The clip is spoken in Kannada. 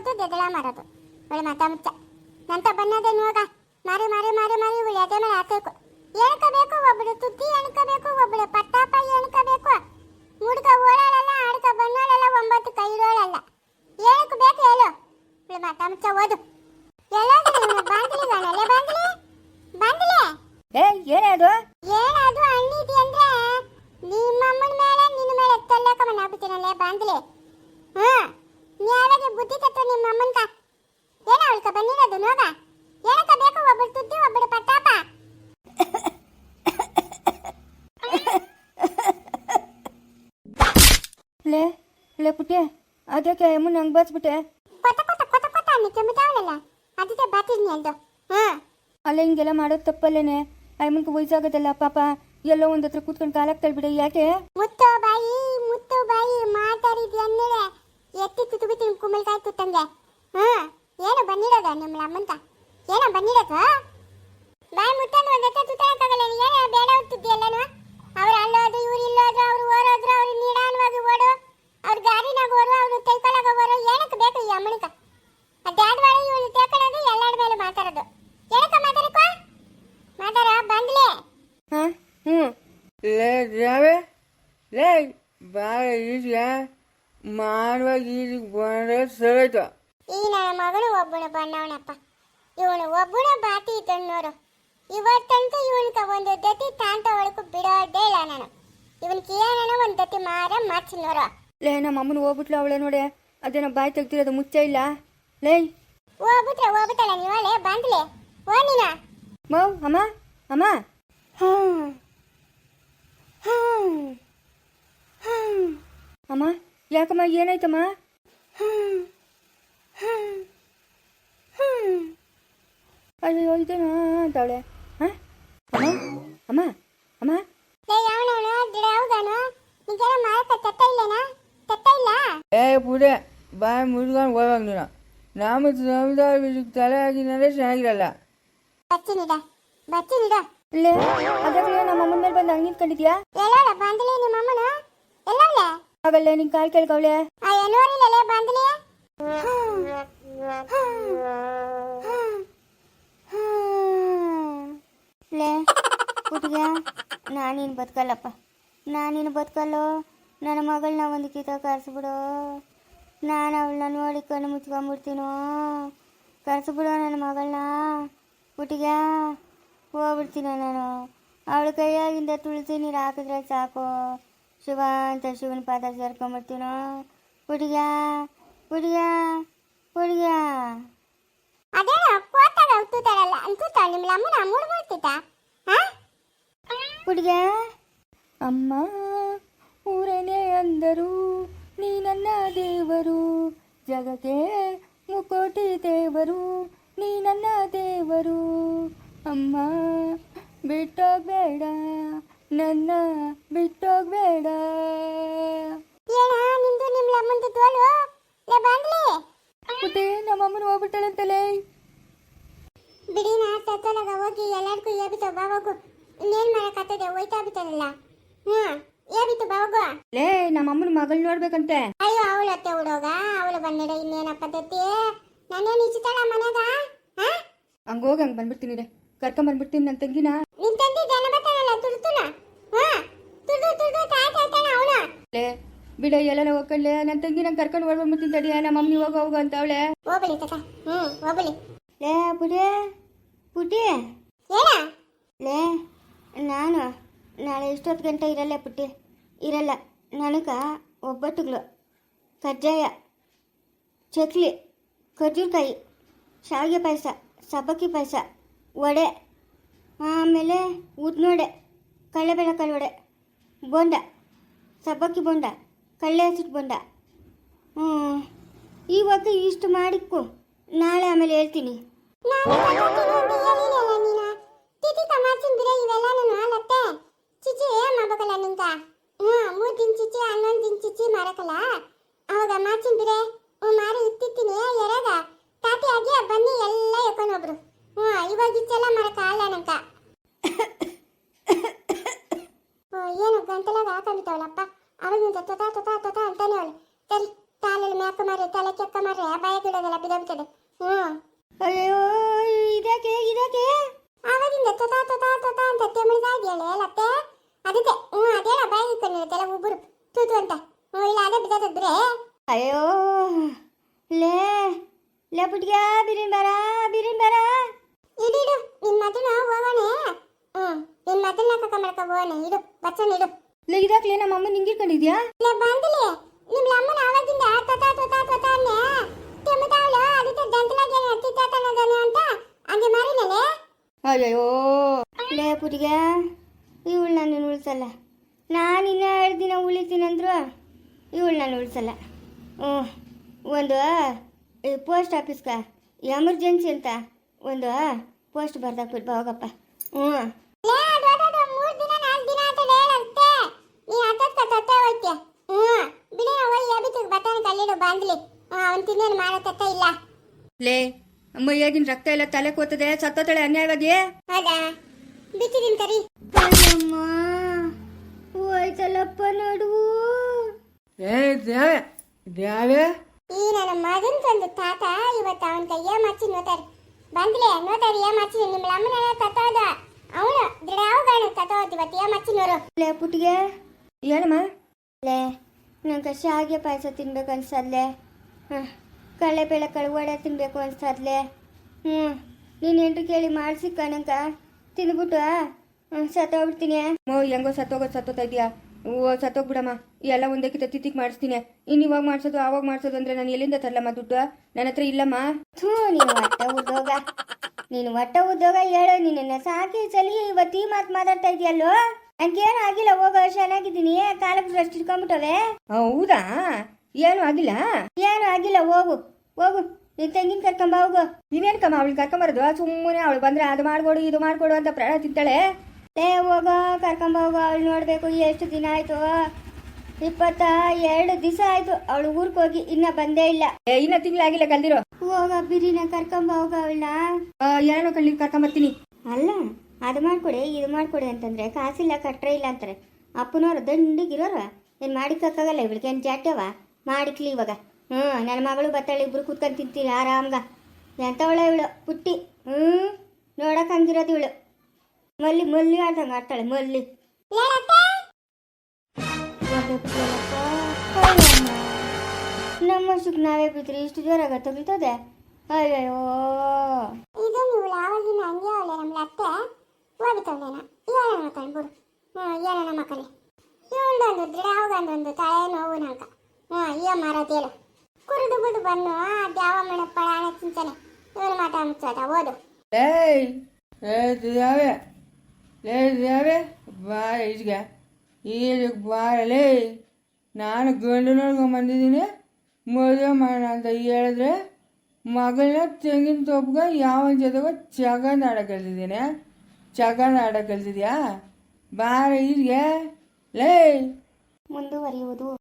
ಮಾಡೋದು ದೆದಳ ಮಾಡೋದು ಒಳ್ಳೆ ಮತ ಮುಚ್ಚ. ನಂತ ಬನ್ನದೆ ನೋಗ. ಮಾರಿ ಮಾರಿ ಮಾರಿ ಮಾರಿ ಇವಳು ಎದೆ ಮೇಲೆ ಹಾಕಬೇಕು. ಎಣ್ಕಬೇಕು ಒಬ್ಬಳು ತುದ್ದಿ ಎಣ್ಕಬೇಕು ಒಬ್ಬಳು ಪಟ್ಟಾಪ ಎಣ್ಕಬೇಕು. ಮುಡ್ಕ ಓಡಾಡಲ್ಲ ಆಡ್ಕ ಬನ್ನೋಳಲ್ಲ ಒಂಬತ್ತು ಕೈಡೋಳಲ್ಲ ಏನಕ್ಕೆ ಬೇಕು ಹೇಳು. ಇವಳು ಮತ ಮುಚ್ಚ ಓದು. ಎಲ್ಲ ಬಾಂಧಲಿ ಗಾಣಲೆ ಬಾಂಧಲಿ? ಬಾಂಧಲಿ? ಏ ಏನೇ ಅದು ಏನದು ಹಣ್ಣಿದಿ ಅಂದ್ರೆ ನಿಮ್ಮ ಅಮ್ಮನ ಮೇಲೆ ನಿನ್ನ ಮೇಲೆ ತಲ್ಲಕ ಮನ ಆಗ್ಬಿಟ್ಟಿನಲ್ಲೇ ಬಾಂದ್ಲೆ ಹಾ ನ್ಯಾಯಾಗೆ ಬುದ್ಧಿ ತತ್ತು ನಿಮ್ಮ ಅಮ್ಮನ್ಕ ಏನ ಅವಳ್ಕ ಬಂದಿರೋದು ನೋಗ ಏನಕ್ಕ ಬೇಕು ಒಬ್ಬಳು ತುದ್ದಿ ಒಬ್ಬಳು ಪಟ್ಟಾಪ ಲೇ ಲೇ ಪುಟ್ಟಿ ಅದಕ್ಕೆ ಅಮ್ಮನ ಹಂಗೆ ಬಚ್ಬಿಟ್ಟೆ? ಕೊತ ಕೊತ ಕೊತ ಕೊತ ಅನ್ನಿ ಕೆಮ್ಮಿತಾವಳಲ್ಲ ಅದಕ್ಕೆ ಬಾತಿದ್ನಿ ಅಂದು. ಹಾ. ಅಲ್ಲ ಹಿಂಗೆಲ್ಲ ಮಾಡೋದು ತಪ್ಪಲ್ಲೇನೆ. ಅಮ್ಮನ್ಗೆ ವಯಸ್ಸಾಗೋದಲ್ಲ ಪಾಪ. ಎಲ್ಲೋ ಒಂದು ಹತ್ರ ಕೂತ್ಕೊಂಡು ಕಾಲಕ್ಕೆ ಬಿಡ ಯಾಕೆ? ಮುತ್ತು ಬಾಯಿ ಮುತ್ತು ಬಾಯಿ ಮಾತಾಡಿದ್ಯ ಅನ್ನೇಳೆ ಎತ್ತಿ ತುತ್ತು ಬಿತ್ತೀನಿ ಕುಂಬಳಕಾಯಿ ತುತ್ತಂಗೆ. ಹಾ, ಏನೋ ಬಂದಿರೋದ ನಿಮ್ಮ ಅಮ್ಮಂತ ಏನೋ ಬಂದಿರೋದು? ಬಾಯಿ ಮುತ್ತಂದು ಒಂದ್ ಹತ್ತ ತುತ್ತಕ್ಕಾಗಲ್ಲ ಏನೋ ಬೇಡ ಹುಟ್ಟಿದ್ದಿ ಎಲ್ಲಾನು? ಅವ್ರು ಅಲ್ಲೋದು ಇವ್ರು ಇಲ್ಲೋದು ಅವ್ರು ಓರೋದ್ರು ಅವ್ರು ನಿಧಾನವಾಗಿ ಓಡು. ಅವ್ರ ಗಾಡಿನಾಗ ಓರು ಅವ್ರು ತೈಕೊಳಗ ಓರು ಏನಕ್ಕೆ ಬೇಕು ಈ ಅಮ್ಮನಿಕ ಅದ್ಯಾಡ್ವಾಳ ಇವಳು ತೇಕೊಳ್ಳೋದು ಎಲ್ಲಾರ ಮೇಲೆ ಮಾತಾಡೋದು. ಏನಕ್ಕ ಮಾತಾಡಕ್ಕ? ಮಾತಾಡ, ಬಂದ್ಲೆ. ಹ್ಞೂ ಲೇ, ಜಾವೆ. ಲೇ, ಬಾಳ ಈಜ ಮಾಡುವಾಗ ಈಗ ಬಂದ್ರೆ ಸರೋಯ್ತು ಈ ನನ್ನ ಮಗಳು ಒಬ್ಬನ ಬಣ್ಣವನಪ್ಪ ಇವನು ಒಬ್ಬನ ಬಾಟಿ ತನ್ನೋರು ಇವತ್ತಂತೂ ಇವನ್ಕ ಒಂದು ದತಿ ತಾಂತ ಒಳಕು ಬಿಡೋದೇ ಇಲ್ಲ ನಾನು. ಇವನ್ ಕೇಳೋಣ ಒಂದು ದತಿ ಮಾರ ಮಾರ್ಚಿನೋರು. ಲೇ ನಮ್ಮ ಅಮ್ಮನ ಹೋಗ್ಬಿಟ್ಲು ಅವಳೆ ನೋಡಿ. ಅದೇನೋ ಬಾಯಿ ತೆಗ್ದಿರೋದು ಮುಚ್ಚ ಇಲ್ಲ. ಲೇ. ಹೋಗ್ಬಿಟ್ರೆ ಹೋಗ್ಬಿಟ್ಟಲ್ಲ ನೀವಳೆ ಬಂದ್ಲೆ. ಓ ನೀನ. ಮೌ ಅಮ್ಮ ಅಮ್ಮ. ಅಮ್ಮ. ಯಾಕಮ್ಮ ಏನಾಯ್ತಮ್ಮ? ಅಯ್ಯೋ ಇದೇನಾ ಅಂತವಳೆ ಹಾಂ? ಅಮ್ಮ ಅಮ್ಮ ಏ ಪುಡೆ ಬಾಯಿ ಮುಚ್ಕೊಂಡು ಹೋಗ್ವಾಗ ನೀನು. ನಮ್ಮ ಸಮುದಾಯ ತಲೆ ಹಾಕಿದ್ರೆ ಚೆನ್ನಾಗಿರಲ್ಲ ಅದೇ ನಮ್ಮ ಅಮ್ಮನ ಮೇಲೆ ಬಂದು ಹಂಗೆ ನಿಂತ್ಕೊಂಡಿದ್ಯಾ? ಎಲ್ಲ ಬಂದ್ಲಿ ನಿಮ್ಮ ಅಮ್ಮನ ಎಲ್ಲವಳೆ ಆಗಲ್ಲೇ ನಿನ್ ಕಾಲ್ ಕೇಳ್ಕವಳೆ ಲೇ ಹುಡುಗ ನಾನಿನ್ ಬದುಕಲ್ಲಪ್ಪ. ನಾನಿನ್ ಬದುಕಲ್ಲೋ? ನನ್ನ ಮಗಳನ್ನ ಒಂದು ಕಿತ ಕರೆಸ್ಬಿಡು? ನಾನು ಅವಳನ್ನ ನೋಡಿ ಕಣ್ಣು ಮುಚ್ಕೊಂಡ್ಬಿಡ್ತೀನೋ ಕರ್ಸ್ಬಿಡು ನನ್ನ ಮಗಳನ್ನ ಹುಟ್ಟಿಗ ಹೋಗ್ಬಿಡ್ತೀನೋ ನಾನು? ಅವಳ ಕೈಯಾಗಿಂದ ತುಳಸಿ ನೀರು ಹಾಕಿದ್ರೆ ಸಾಕು. ಶಿವ ಅಂತ ಶಿವನ ಪಾದ ಸೇರ್ಕೊಂಡ್ಬಿಡ್ತೀನೋ ಹುಡುಗ ಹುಡುಗ ಹುಡುಗ ಅದೇನೋ ಕೋತಾಗ ತೂತಾಡಲ್ಲ ಅಂತೂತಾಳ ನಿಮ್ಮ ಅಮ್ಮನ ಹಾ? ಹುಡುಗ ಅಮ್ಮ ಊರನೇ ಅಂದರು ನೀ ನನ್ನ ದೇವರು. ಜಗಕ್ಕೆ ಮುಕೋಟಿ ದೇವರು ನೀ ನನ್ನ ದೇವರು. ಅಮ್ಮ ಬಿಟ್ಟೋಗ್ಬೇಡ. ನನ್ನ ಬಿಟ್ಟೋಗ್ಬೇಡ. ನಿಂದು ನಿಮ್ಮ ಅಮ್ಮಂದು ತೋಲು ಲೇ ಬಂದ್ಲಿ ಮತ್ತೆ ನಮ್ಮಮ್ಮನ ಹೋಗ್ಬಿಟ್ಟಳಂತಲೇ? ಬಿಡಿ ನಾ ಸತ್ತಲಾಗ ಹೋಗಿ ಎಲ್ಲರಿಗೂ ಏಬಿತು ಬಾವಾಗು. ಇನ್ನೇನ್ ಮಾಡಕತ್ತದೆ ಹೋಯ್ತಾ ಬಿಟ್ಟಲ್ಲ ಹ್ಮ್ ಏಬಿತ್ತು ಬಾವಾಗು. ಲೇ ನಮ್ಮಮ್ಮನ ಮಗಳು ನೋಡ್ಬೇಕಂತೆ. ಅಯ್ಯೋ ಅವಳು ಅತ್ತೆ ಹುಡೋಗ ಅವಳು ಬಂದಿಡ ಇನ್ನೇನಪ್ಪತ್ತೈತಿ ನಾನೇನು ಇಚ್ಚಿತಾಳ ಮನೆಗ? ಹಾ? ಹಂಗೆ ಹೋಗಿ ಹಂಗೆ ಬಂದ್ಬಿಡ್ತೀನಿ ರೀ ಕರ್ಕೊಂಬಂದ್ಬಿಡ್ತೀನಿ ನನ್ನ ತಂಗಿನ. ನಿನ್ ತಂದಿ ಜನ ಬರ್ತಾನಲ್ಲ ತುರ್ತುನ ಹಾ ತುರ್ದು ತುರ್ದು ತಾತ ಹೇಳ್ತಾನ ಅವನು ಲೇ ಬಿಡ ಎಲ್ಲ ಹೋಗ್ಕೊಳ್ಳೆ ನನ್ನ ತಂಗಿ ನಂಗೆ ಕರ್ಕೊಂಡು ಹೊಡ್ಬಂದ್ಬಿಡ್ತೀನಿ ತಡಿ. ನಮ್ಮ ಮಮ್ಮಿ ಹೋಗ ಹೋಗು ಅಂತ ಅವಳೆ. ಹೋಗಲಿ ತಕ ಹ್ಞೂ ಹೋಗಲಿ ಲೇ ಪುಟಿ ಪುಟಿ ಏನ? ಲೇ ನಾನು ನಾಳೆ ಎಷ್ಟೊತ್ತು ಗಂಟೆ ಇರಲ್ಲ ಪುಟ್ಟಿ. ಇರಲ್ಲ. ನನಗೆ ಒಬ್ಬಟ್ಟುಗಳು ಕಜ್ಜಾಯ. ಚಕ್ಲಿ. ಖರ್ಜೂರಕಾಯಿ. ಶಾವಿಗೆ ಪಾಯಸ. ಸಬ್ಬಕ್ಕಿ ಪಾಯಸ. ವಡೆ. ಆಮೇಲೆ ಉದ್ನೋಡೆ. ಕಡಲೆಬೇಳೆ ಕಲ್ವಡೆ. ಬೋಂಡ ಸಬ್ಬಕ್ಕಿ ಬೋಂಡ ಕಳ್ಳೆ ಹಸಿಟ್ಟು ಬೋಂಡ ಹ್ಞೂ. ಇವಾಗ ಇಷ್ಟು ಮಾಡಿಕ್ಕು ನಾಳೆ ಆಮೇಲೆ ಹೇಳ್ತೀನಿ. ಮಾಡಕಲ್ಲ ಅವಾಗ ಮಾಚಿನ್ ಬಿರೆ ಹ್ಮ್ ಮಾರಿ ಇತ್ತಿತ್ತೀನಿ ಎರಾಗ ತಾತಿ ಆಗಿ ಬನ್ನಿ ಎಲ್ಲ ಎಕ್ಕೊಂಡು ಹೋಗ್ರು ಹ್ಮ್ ಇವಾಗ ಇಚ್ಚೆಲ್ಲ ಮಾಡಕ ಅಲ್ಲ ನಂಕ ಓ, ಏನು ಗಂಟಲಾಗ ಹಾಕೊಂಡಿತ್ತವಳಪ್ಪ ಅವಳಿಗಿಂತ ತೊತ ತೊತ ತೊತ ಅಂತಾನೆ ಅವಳು ಸರಿ ತಾಲಲ್ಲಿ ಯಾಕೆ ಮಾರಿ ತಲೆ ಕೆಕ್ಕ ಗಿಡದೆಲ್ಲ ಬಿದ್ದೋಗ್ತದೆ ಹ್ಞೂ. ಅಯ್ಯೋ ಇದಕ್ಕೆ ಇದಕ್ಕೆ? ಆವಾಗಿಂದ ತೊತಾ ತೊತಾ ತೊತಾ ಅಂತ ತೆಮಿಳ್ತಾ ಇದೆಯಲ್ಲ ಲತ್ತೆ? ಅದಕ್ಕೆ ಹ್ಞೂ ಅದೇಳ ಬಾಯಿ ಇಟ್ಕೊಂಡಿರುತ್ತಲ್ಲ ಒಬ್ಬರು ತೂತು ಅಂತ. ಹ್ಞೂ ಇಲ್ಲ ಅದೇ ಬಿದ್ದೋದ್ರೆ ಅಯ್ಯೋ ಲೇ ಲೇ ಪುಟ್ಗ ಬಿರಿನ್ ಬರ ಬಿರಿನ್ ಬರ ಇಡು ಇಡು ನಿನ್ ಮದನ ಹೋಗೋಣ. ಹ್ಞೂ ನಿನ್ ಮದನ ಕಕ್ಕ ಮಾಡ್ಕೊ ಹೋಗೋಣೆ. ಇಡು ಬಚ್ಚನ ಇಡು. ಲೇ ಇದಾಕ್ಲೇ ನಮ್ಮ ಅಮ್ಮ ನಿಂಗಿರ್ಕೊಂಡಿದ್ಯಾ? ಲೇ ಬಂದಿಲ್ಲ ನಿಮ್ಮ ಅಮ್ಮನ ಆವಾಗಿಂದ ತೊತಾ ತೊತಾ ತೊತಾ ಅನ್ನೆ. ತೆಮಿತಾವಳ ಅದಕ್ಕೆ ದಂತಲಾಗೆ ಹತ್ತಿತ್ತಾತನದನೆ ಅಂತ? ಹಂಗೆ ಮಾರಿನಲೆ ಅಯ್ಯೋ ಲೇ ಪುಟಿಗೆ ಇವಳು ನಾನು ಉಳಿಸಲ್ಲ. ನಾನು ಇನ್ನ ಎರಡು ದಿನ ಉಳಿತೀನಂದ್ರು ಇವಳು ನಾನು ಉಳಿಸಲ್ಲ. ಹ್ಞೂ ಒಂದು ಪೋಸ್ಟ್ ಆಫೀಸ್ಗೆ ಎಮರ್ಜೆನ್ಸಿ ಅಂತ ಒಂದು ಪೋಸ್ಟ್ ಬರ್ದಾಕ್ಬಿಟ್ಟು ಹೋಗಪ್ಪ. ಹ್ಞೂ ಬಾಂದ್ಲಿ. ಅವನ್ ತಿನ್ನೇನು ಮಾಡತ್ತ ಇಲ್ಲ. ಲೇ ಮೈಯಾಗಿನ ರಕ್ತ ಎಲ್ಲ ತಲೆ ಕೂತದೆ ಸತ್ತೋತಳೆ ಅನ್ಯಾಯವಾಗಿ? ಹೌದಾ? ಬಿಚ್ಚಿದೀನಿ ಕರಿ ಅಯ್ಯಮ್ಮ ಹೋಯ್ತಲ್ಲಪ್ಪ ನಡುವು ಏ ದ್ಯಾವೆ ದ್ಯಾವೆ ಈ ನನ್ನ ಮಗನ್ ತಂದು ತಾತ ಇವತ್ತು ಅವನ ಕೈಯ ಮಚ್ಚಿ ನೋತಾರೆ. ಬಂದ್ಲೆ ನೋತಾರೆ ಏ ಮಚ್ಚಿ ನಿಮ್ಮ ಅಮ್ಮನ ತತ್ತೋದ ಅವನು ದಿಡಾವ್ ತತ್ತೋದ ಇವತ್ತು ಏ ಮಚ್ಚಿ ನೋರು. ಲೇ ಪುಟ್ಟಿಗೆ. ಏನಮ್ಮ? ಲೇ ನಂಗೆ ಶಾವಿಗೆ ಪಾಯಸ ತಿನ್ಬೇಕು ಅನ್ಸದ್ಲೆ ಹಾಂ ಬೆಳೆ ಕಳುವಾಡ ತಿನ್ಬೇಕು ಅನ್ಸದ್ಲೆ ಹ್ಞೂ ನೀನು ಎಂಟ್ರು ಕೇಳಿ ಮಾಡಿಸಿ ಕಣಂಕ. ತಿಂದ್ಬಿಟ್ಟು ಹ್ಞೂ ಸತ್ತೋಗ್ಬಿಡ್ತೀನಿ. ಓ ಹೆಂಗೋ ಸತ್ತೋಗೋದು ಸತ್ತೋತಾ ಇದೆಯಾ ಓ ಸತ್ತೋಗ್ಬಿಡಮ್ಮ. ಎಲ್ಲ ಒಂದಕ್ಕಿಂತ ತಿತ್ತಿಗೆ ಮಾಡಿಸ್ತೀನಿ. ಇನ್ನು ಇವಾಗ ಮಾಡಿಸೋದು ಆವಾಗ ಮಾಡಿಸೋದು ಅಂದ್ರೆ ನಾನು ಎಲ್ಲಿಂದ ತರಲಮ್ಮ ದುಡ್ಡು? ನನ್ನ ಹತ್ರ ಇಲ್ಲಮ್ಮ. ಥೂ ನೀನು ಒಟ್ಟ ಉದ್ಯೋಗ ನೀನು ಒಟ್ಟ ಉದ್ಯೋಗ ಹೇಳೋ. ನಿನ್ನ ಸಾಕಿ ಸಲಿ ಇವತ್ತು ಈ ಮಾತು ಮಾತಾಡ್ತಾ ಇದೆಯಲ್ಲೋ? ನನಗೇನು ಆಗಿಲ್ಲ ಹೋಗೋ ಚೆನ್ನಾಗಿದ್ದೀನಿ ಕಾಲಕ್ಕೆ ಅಷ್ಟು ಇಟ್ಕೊಂಡ್ಬಿಟ್ಟವೆ ಹೌದಾ? ಏನು ಆಗಿಲ್ಲ? ಏನು ಆಗಿಲ್ಲ ಹೋಗು ಹೋಗು. ನಿನ್ ತಂಗಿನ ಕರ್ಕೊಂಬ ಹೋಗು. ನೀನೇನು ಕಮ್ಮ ಅವಳು ಕರ್ಕೊಂಬರೋದು ಸುಮ್ಮನೆ ಅವಳು ಬಂದ್ರೆ ಅದು ಮಾಡ್ಕೊಡು ಇದು ಮಾಡ್ಕೊಡು ಅಂತ ಪ್ರಾಣ ತಿಂತಾಳೆ? ಏ ಹೋಗೋ ಕರ್ಕೊಂಬ ಹೋಗೋ. ಅವಳು ನೋಡಬೇಕು ಎಷ್ಟು ದಿನ ಆಯ್ತು? ಇಪ್ಪತ್ತ ಎರಡು ದಿವಸ ಆಯ್ತು ಅವಳು ಊರಿಗೆ ಹೋಗಿ ಇನ್ನ ಬಂದೇ ಇಲ್ಲ. ಏ ಇನ್ನ ತಿಂಗಳಾಗಿಲ್ಲ ಕಲ್ದಿರೋ? ಹೋಗ ಬಿರಿನ ಕರ್ಕೊಂಬ ಹೋಗ ಅವಳನ್ನ. ಏನೋ ಕಳ್ಳಿ ಕರ್ಕೊಂಬರ್ತೀನಿ ಅಲ್ಲ ಅದು ಮಾಡ್ಕೊಡಿ ಇದು ಮಾಡ್ಕೊಡಿ ಅಂತಂದ್ರೆ ಕಾಸಿಲ್ಲ ಕಟ್ರೆ ಇಲ್ಲ ಅಂತಾರೆ. ಅಪ್ಪನವ್ರು ದಂಡಿಗಿರೋರು. ಏನು ಮಾಡಿಕ್ಕಾಗಲ್ಲ ಇವಳಿಗೆ ಏನು ಜಾಟ್ಯವ ಮಾಡಿಕ್ಲಿ ಇವಾಗ. ಹ್ಞೂ ನನ್ನ ಮಗಳು ಬತ್ತಾಳೆ ಇಬ್ರು ಕೂತ್ಕೊಂಡು ತಿಂತೀನಿ ಆರಾಮ್ಗ. ಎಂಥವಳ ಇವಳು? ಪುಟ್ಟಿ? ಹ್ಞೂ ನೋಡಕ್ಕೆ ಹಂಗಿರೋದು ಇವಳು. ಮಲ್ಲಿ ಮಲ್ಲಿ ಆಡ್ದಂಗೆ ಆಡ್ತಾಳೆ ಮಲ್ಲಿ. ನಮ್ಮಷ್ಟಕ್ಕೆ ನಾವೇ ಬಿದ್ರಿ ಇಷ್ಟು ಜೋರಾಗ ತಗುಲ್ತದೆ ಅಯ್ಯೋ ಇದು ನೀವು ಯಾವಾಗಿನ ಹಂಗೆ ಅವಳೆ ನಮ್ಮ ಅತ್ತೆ? ಹೋಗ್ಬಿಟ್ಟವನೇನ ಏನೇನ ಮಕ್ಕಳು ಹ್ಞೂ ಏನೋ ಮಕ್ಕಳು. ಇವಳೊಂದು ದಿಡಾವ್ಗೊಂದೊಂದು ತಲೆ ನೋವು ನಂಕ ಹ್ಞೂ ಅಯ್ಯೋ ಮಾರೋದು ಹೇಳು. ಕುರುದು ಬುದು ಬನ್ನು ದ್ಯಾವ ಮಣ ಪಳಾಣ ಚಿಂತನೆ ಇವನು ಮಾತ ಮುಚ್ಚೋದ ಓದು. ಏಯ್ ಏ ದ್ಯಾವೆ. ಲೇ ದ್ಯಾವೆ ಬಾ ಈಜ್ಗೆ. ಈಜಕ್ಕೆ ಬಾರಲೇ ನಾನು ಗಂಡು ನೋಡ್ಕೊಂಡ್ ಬಂದಿದ್ದೀನಿ. ಮದುವೆ ಮಾಡೋಣ ಅಂತ ಹೇಳಿದ್ರೆ ಮಗಳನ್ನ ತೆಂಗಿನ ತೊಪ್ಪಗ ಯಾವ ಜೊತೆಗೋ ಚಗನ್ ಆಡ ಕಲ್ತಿದ್ದೀನಿ. ಚಗನ್ ಆಡ ಕಲ್ತಿದ್ಯಾ? ಬಾರ ಈಗ ಲೇ. ಮುಂದುವರಿಯುವುದು.